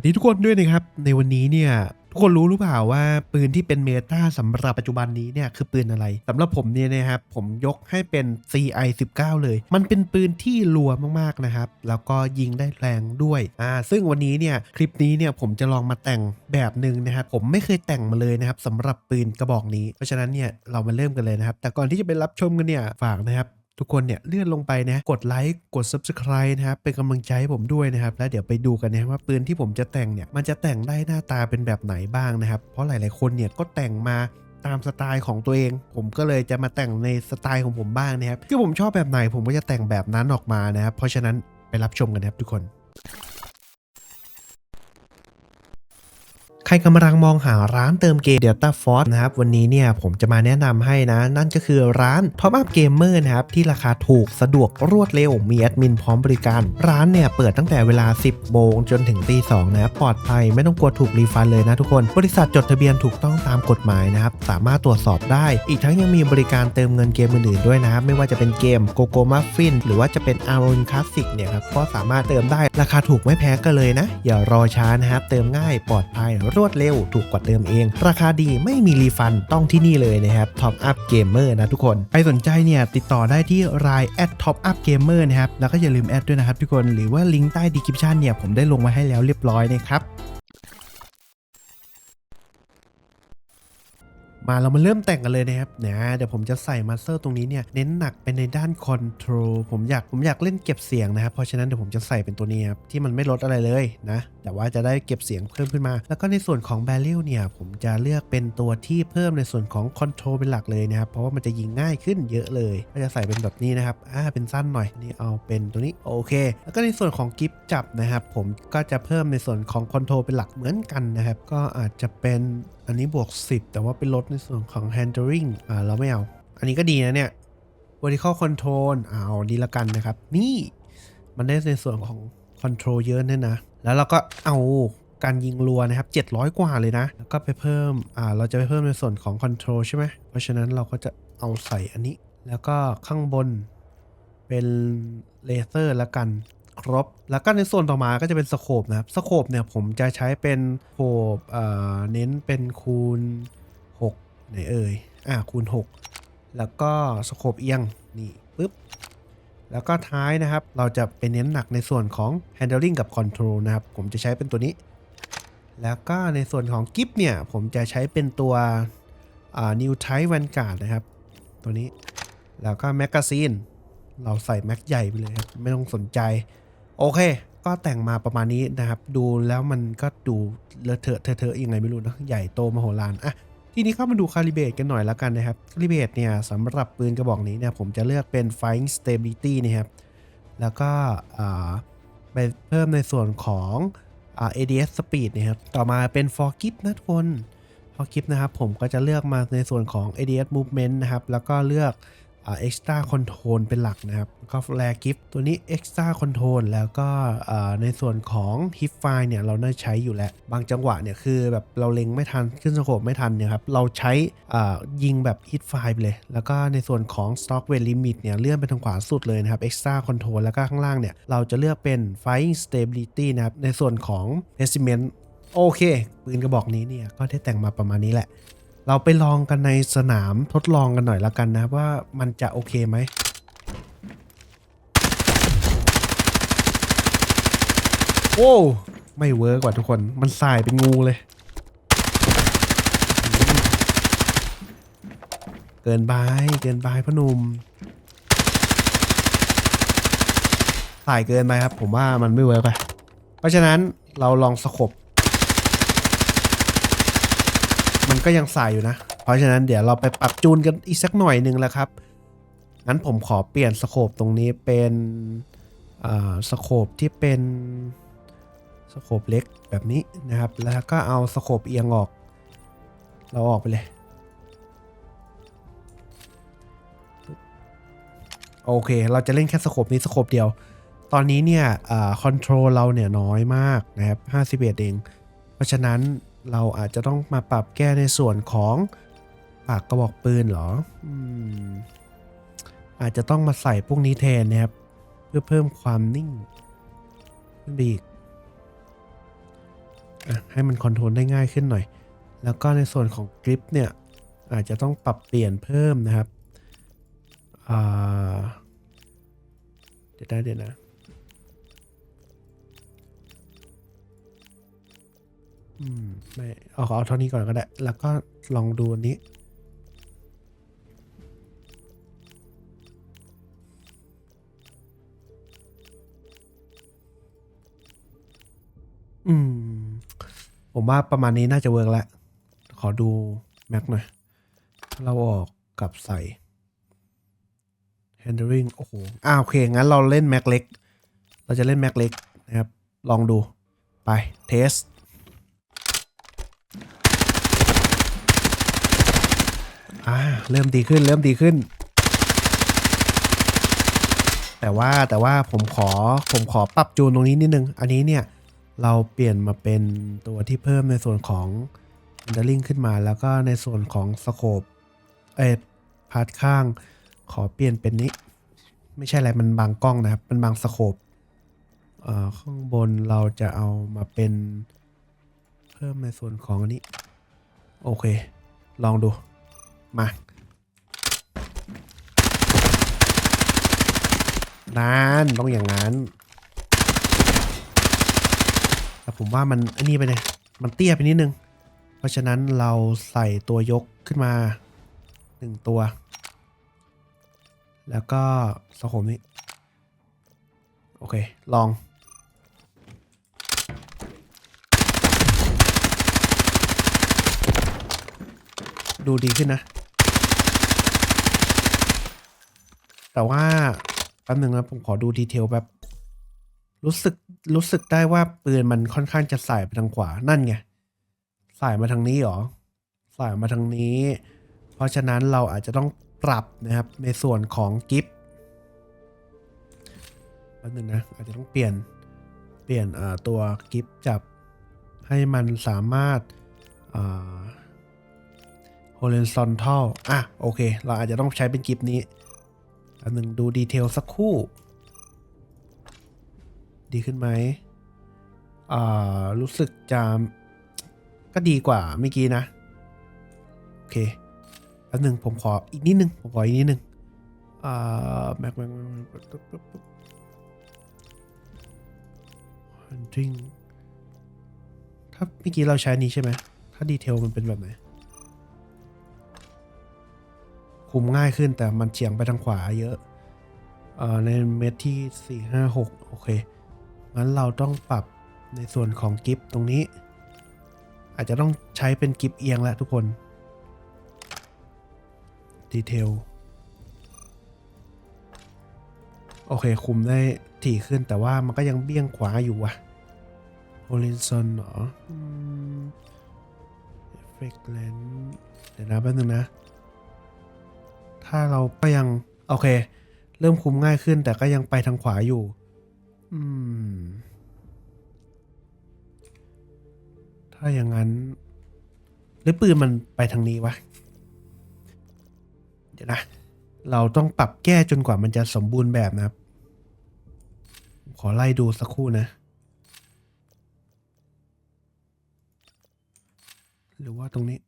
วัสดีทุกคนด้วยนะครับ ในวันนี้เนี่ยทุกคนรู้หรือเปล่าว่าปืนที่เป็นเมตาสำหรับปัจจุบันนี้เนี่ยคือปืนอะไรสำหรับผมเนี่ยนะครับผมยกให้เป็น CI 19เลย มันเป็นปืนที่รัวมากๆนะครับ แล้วก็ยิงได้แรงด้วยอ่าซึ่งวันนี้เนี่ยคลิปนี้เนี่ยผมจะลองมาแต่งแบบหนึ่งนะครับผมไม่เคยแต่งมาเลยนะครับสำหรับปืนกระบอกนี้ เพราะฉะนั้นเนี่ยเรามาเริ่มกันเลยนะครับ แต่ก่อนที่จะไปรับชมกันเนี่ยฝากนะครับ ทุกคนเนี่ยเลื่อนลงไปนะกดไลค์กด Subscribe นะครับเป็นกำลังใจให้ผมด้วยนะครับ แล้วเดี๋ยวไปดูกันนะว่าปืนที่ผมจะแต่งเนี่ยมันจะแต่งได้หน้าตาเป็นแบบไหนบ้างนะครับ เพราะหลาย ๆ คนเนี่ยก็แต่งมาตามสไตล์ของตัวเอง ผมก็เลยจะมาแต่งในสไตล์ของผมบ้างนะครับคือผมชอบแบบไหนผมก็จะแต่งแบบนั้นออกมานะครับเพราะฉะนั้นไปรับชมกันนะครับทุกคน ใครกำลังมองหาร้านเติมเกม Delta Force นะครับวันนี้เนี่ยผมจะมาแนะนำให้นะ นั่นก็คือร้าน Top Up Gamer นะครับที่ราคาถูกสะดวกรวดเร็ว มีแอดมินพร้อมบริการ ร้านเนี่ยเปิดตั้งแต่เวลา 10โมงจนถึงตี2นะปลอดภัยไม่ต้องกลัวถูกรีฟันเลยนะทุกคน บริษัทจดทะเบียนถูกต้องตามกฎหมายนะครับสามารถตรวจสอบได้ อีกทั้งยังมีบริการเติมเงินเกมอื่นๆด้วยนะครับไม่ว่าจะเป็นเกม g o g o Muffin หรือว่าจะเป็น a r o n Classic เนี่ยครับก็สามารถเติมได้ราคาถูกไม่แพ้กันเลยนะ อย่ารอช้านะครับเติมง่ายปลอดภัยรวดเร็ว ถูกกว่าเติมเอง ราคาดีไม่มีรีฟันต้องที่นี่เลยนะครับ Top Up Gamer นะทุกคนใครสนใจเนี่ยติดต่อได้ที่ Line at Top Up Gamer นะครับ แล้วก็อย่าลืมแอดด้วยนะครับทุกคน หรือว่าลิงก์ใต้ดีคริปชันเนี่ยผมได้ลงไว้ให้แล้วเรียบร้อยนะครับ มาเรามาเริ่มแต่งกันเลยนะครับนะเดี๋ยวผมจะใส่มาสเตอร์ตรงนี้เนี่ยเน้นหนักไปในด้านคอนโทรลผมอยากผมอยากเล่นเก็บเสียงนะครับเพราะฉะนั้นเดี๋ยวผมจะใส่เป็นตัวนี้ครับที่มันไม่ลดอะไรเลยนะ แต่ว่าจะได้เก็บเสียงเพิ่มขึ้นมา แล้วก็ในส่วนของแบเรลเนี่ยผมจะเลือกเป็นตัวที่เพิ่มในส่วนของคอนโทรลเป็นหลักเลยนะครับเพราะว่ามันจะยิงง่ายขึ้นเยอะเลยก็จะใส่เป็นแบบนี้นะครับอ่าเป็นสั้นหน่อยนี่เอาเป็นตัวนี้โอเค แล้วก็ในส่วนของกิฟจับนะครับผมก็จะเพิ่มในส่วนของคอนโทรลเป็นหลักเหมือนกันนะครับก็อาจจะเป็น อันนี้บวก 10 แต่ว่าเป็นลดในส่วนของ handling อ่าเราไม่เอา อันนี้ก็ดีนะเนี่ย vertical control เอาดีละกันนะครับ นี่มันได้ในส่วนของ control เยอะเนี่ยนะ แล้วเราก็เอาการยิงรัวนะครับ 700 กว่าเลยนะ แล้วก็ไปเพิ่ม อ่า เราจะไปเพิ่มในส่วนของ control ใช่ไหม เพราะฉะนั้นเราก็จะเอาใส่อันนี้ แล้วก็ข้างบนเป็นเลเซอร์ละกัน ครบ แล้วก็ในส่วนต่อมาก็จะเป็นสโคปนะครับสโคปเนี่ยผมจะใช้เป็นโคปเน้นเป็นคูณ6ไหนเอ่ยอ่าคูณ 6 แล้วก็สโคปเอียงนี่ปึ๊บแล้วก็ท้ายนะครับ เราจะเป็นเน้นหนักในส่วนของ handling กับ control นะครับ ผมจะใช้เป็นตัวนี้ แล้วก็ในส่วนของกิฟเนี่ย ผมจะใช้เป็นตัวอ่า new type vanguard นะครับ ตัวนี้ แล้วก็ magazine เราใส่แม็กใหญ่ไปเลยครับไม่ต้องสนใจ โอเค ก็แต่งมาประมาณนี้นะครับ ดูแล้วมันก็ดูเลอะเทอะเทอะยังไงไม่รู้นะใหญ่โตมโหฬารอะทีนี้เข้ามาดูคาลิเบตกันหน่อยแล้วกันนะครับคาลิเบตเนี่ยสำหรับปืนกระบอกนี้เนี่ยผมจะเลือกเป็น Firing Stability นะครับแล้วก็ไปเพิ่มในส่วนของอ ADS Speed นะครับต่อมาเป็น For Grip นะทุกคน For Grip นะครับผมก็จะเลือกมาในส่วนของ ADS Movement นะครับแล้วก็เลือก เอ่า Extra Control เป็นหลักนะครับแล้วก็ Flare Grip ตัวนี้ Extra Control แล้วก็ในส่วนของ Hip f i เนี่ยเราได้ใช้อยู่แล้ว บางจังหวะเนี่ยคือแบบเราเล็งไม่ทันขึ้นสโคปไม่ทันเนี่ยครับเราใช้ยิงแบบ Hit Fire ไปเลย แล้วก็ในส่วนของ Stock Weight Limit เนี่ยเลื่อนไปทางขวาสุดเลยนะครับ Extra Control แล้วก็ข้างล่างเนี่ยเราจะเลือกเป็น Firing Stability นะครับในส่วนของ Placement โอเคปืนกระบอกนี้เนี่ยก็ได้แต่งมาประมาณนี้แหละ เราไปลองกันในสนามทดลองกันหน่อยละกันนะว่ามันจะโอเคไหมโอ้ไม่เวิร์กว่ะทุกคนมันสายเป็นงูเลย เกินไปเกินไปพ่อหนุ่มสายเกินไปครับ ผมว่ามันไม่เวิร์กไปเพราะฉะนั้นเราลองสกบ มัน ก็ยังใสายอยู่นะ เพราะฉะนั้นเดี๋ยวเราไปปรับจูนกันอีกสักหน่อยหนึ่งแล้วครับ งั้นผมขอเปลี่ยนสโคปตรงนี้เป็นสโคปที่เป็นสโคปเล็กแบบนี้นะครับ แล้วก็เอาสโคปเอียงออก เราออกไปเลย โอเค เราจะเล่นแค่สโคปนี้สโคปเดียว ตอนนี้เนี่ยคอนโทรลเราเนี่ยน้อยมากนะครับ 51 เอง เพราะฉะนั้น เราอาจจะต้องมาปรับแก้ในส่วนของปากกระบอกปืนเหรออืมอาจจะต้องมาใส่พวกนี้แทนนะครับ เพื่อเพิ่มความนิ่งขึ้นไปอีกอให้มันคอนโทรลได้ง่ายขึ้นหน่อย แล้วก็ในส่วนของกริปเนี่ย อาจจะต้องปรับเปลี่ยนเพิ่มนะครับอ่าเดี๋ยวได้เดี๋ยวนะ อืมไม่เอาเอาเท่านี้ก่อนก็ได้ แล้วก็ลองดูอันนี้ อืม ผมว่าประมาณนี้น่าจะเวิร์กแล้ว ขอดูแม็กหน่อย เราออกกับใส่ handling โอ้โหอ่าวโอเค งั้นเราเล่นแม็กเล็ก เราจะเล่นแม็กเล็กนะครับ ลองดู ไป เทส อ่าเริ่มดีขึ้นเริ่มดีขึ้น แต่ว่าแต่ว่าผมขอผมขอปรับจูนตรงนี้นิดนึง อันนี้เนี่ยเราเปลี่ยนมาเป็นตัวที่เพิ่มในส่วนของ rendering ขึ้นมาแล้วก็ในส่วนของสโคปเอพาร์ทข้างขอเปลี่ยนเป็นนี้ ไม่ใช่อะไรมันบางกล้องนะครับมันบางสโคปเอ่อข้างบนเราจะเอามาเป็นเพิ่มในส่วนของอันนี้ โอเค ลองดู มา นานต้องอย่างนั้น แต่ผมว่ามันอันนี้ไปเลยมันเตี้ยไปนิดนึง เพราะฉะนั้นเราใส่ตัวยกขึ้นมาหนึ่งตัว แล้วก็สโคมนี้ โอเค ลองดูดีขึ้นนะ แต่ว่าแป๊บหนึ่งนะผมขอดูดีเทลแบบ รู้สึกรู้สึกได้ว่าปืนมันค่อนข้างจะสายไปทางขวานั่นไงสายมาทางนี้เหรอสายมาทางนี้ เพราะฉะนั้นเราอาจจะต้องปรับนะครับในส่วนของกิฟต์แป๊บหนึงนะอาจจะต้องเปลี่ยนเปลี่ยนตัวกิฟต์จับให้มันสามารถ horizontal อะ โอเค เราอาจจะต้องใช้เป็นกิฟต์นี้ อันหนึ่งดูดีเทลสักคู่ ดีขึ้นไหมอ่ารู้สึกจะก็ดีกว่าเมื่อกี้นะ โอเคแป๊บหนึ่งผมขออีกนิดนึง ผมขออีกนิดนึงอ่าแม็กแม็กแม็ก hunting ถ้าเมื่อกี้เราใช้นี้ใช่ไหม ถ้าดีเทลมันเป็นแบบไหน คุมง่ายขึ้นแต่มันเฉียงไปทางขวาเยอะเอ่อในเม็ดที่ 4 5 6 โอเค งั้นเราต้องปรับในส่วนของกิฟตรงนี้ อาจจะต้องใช้เป็นกิฟเอียงแล้วทุกคนดีเทลโอเค คุมได้ถี่ขึ้นแต่ว่ามันก็ยังเบี้ยงขวาอยู่ว่ะ horizon เหรอเอืม effect lens เดี๋ยวนะแป๊บนึงนะ ถ้าเราก็ยัง โอเค เริ่มคุมง่ายขึ้น แต่ก็ยังไปทางขวาอยู่ อืม ถ้าอย่างนั้นหรือปืนมันไปทางนี้วะ เดี๋ยวนะ เราต้องปรับแก้จนกว่ามันจะสมบูรณ์แบบนะครับ ขอไล่ดูสักครู่นะ หรือว่าตรงนี้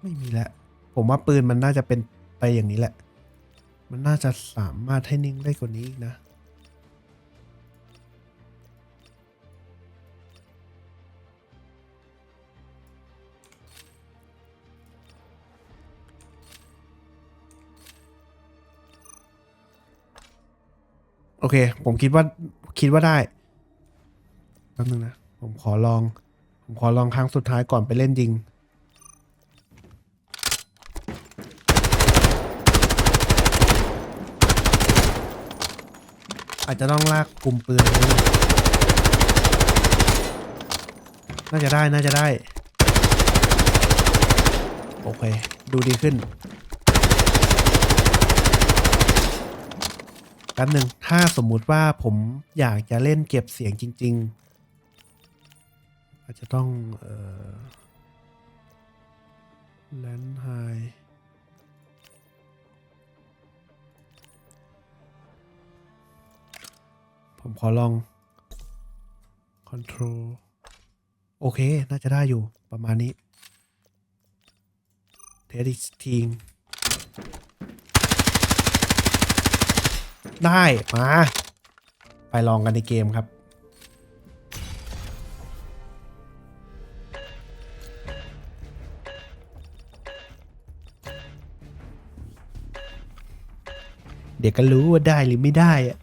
ไม่มีแล้ว ผมว่าปืนมันน่าจะเป็นไปอย่างนี้แหละ มันน่าจะสามารถให้นิ่งได้กว่านี้อีกนะโอเค ผมคิดว่าคิดว่าได้แป๊บนึงนะ ผมขอลอง ผมขอลองครั้งสุดท้ายก่อนไปเล่นจริง อาจจะต้องลากกลุ่มปืนนี้น่าจะได้น่าจะได้ โอเค ดูดีขึ้นแป๊บหนึ่งถ้าสมมุติว่าผมอยากจะเล่นเก็บเสียงจริง ๆ อาจจะต้อง เอ่อแลนไฮ ผมขอลอง control โอเค น่าจะได้อยู่ประมาณนี้เทสอีกทีงได้ มา ไปลองกันในเกมครับ เดี๋ยวก็รู้ว่าได้หรือไม่ได้อะ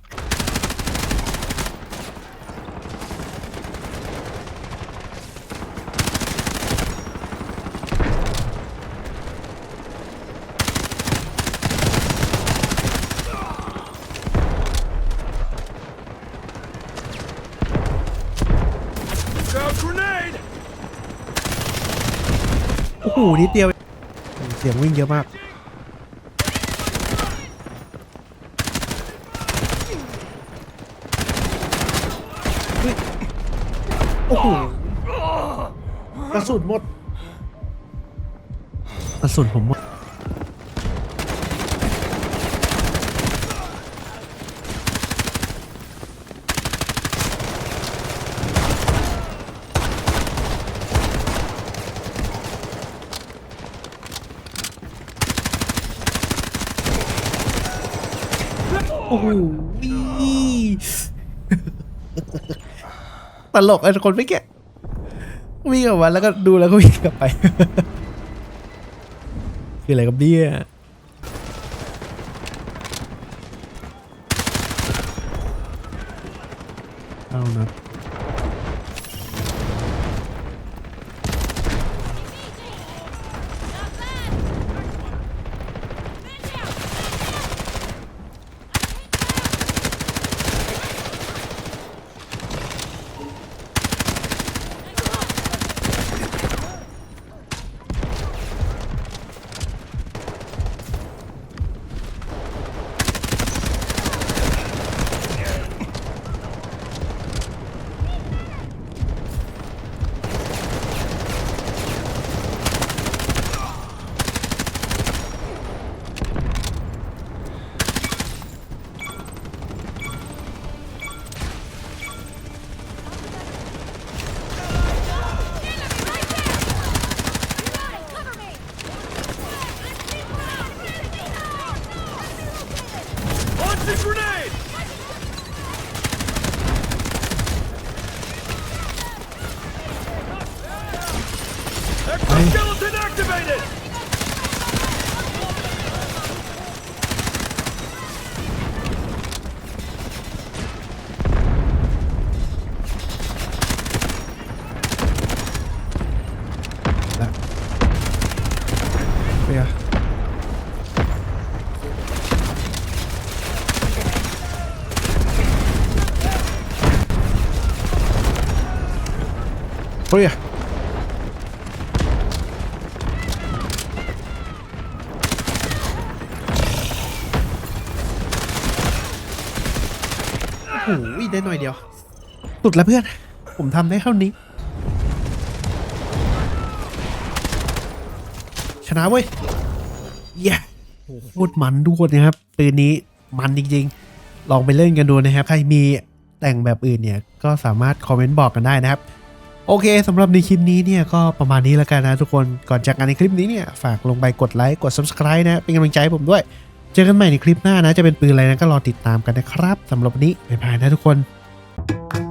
หนิดเดียวเสียงวิ่งเยอะมาก โอ้โหกระสุนหมด กระสุนผมหมด โอ้โห ตลกไอ้คนไม่แกะวิ่งออกมาแล้วก็ดูแล้วก็วิ่งกลับไป คืออะไรกับเนี่ยเอานะ โอ้โหได้หน่อยเดียว สุดแล้วเพื่อน ผมทำได้เท่านี้ ชนะเว้ยเย้โอ้โหโคตรมันทุกคนนะครับ ปืนนี้มันจริงๆ ลองไปเล่นกันดูนะครับ ใครมีแต่งแบบอื่นเนี่ย ก็สามารถคอมเมนต์บอกกันได้นะครับ โอเคสำหรับในคลิปนี้เนี่ยก็ประมาณนี้แล้วกันนะทุกคน ก่อนจากกันในคลิปนี้เนี่ย ฝากลงไปกดไลค์ กด subscribe นะ เป็นกำลังใจให้ผมด้วย จอกันใหม่ในคลิปหน้านะ จะเป็นปืนอะไรนะก็รอติดตามกันนะครับสำหรับวันนี้บ๊ายบายนะทุกคน thank you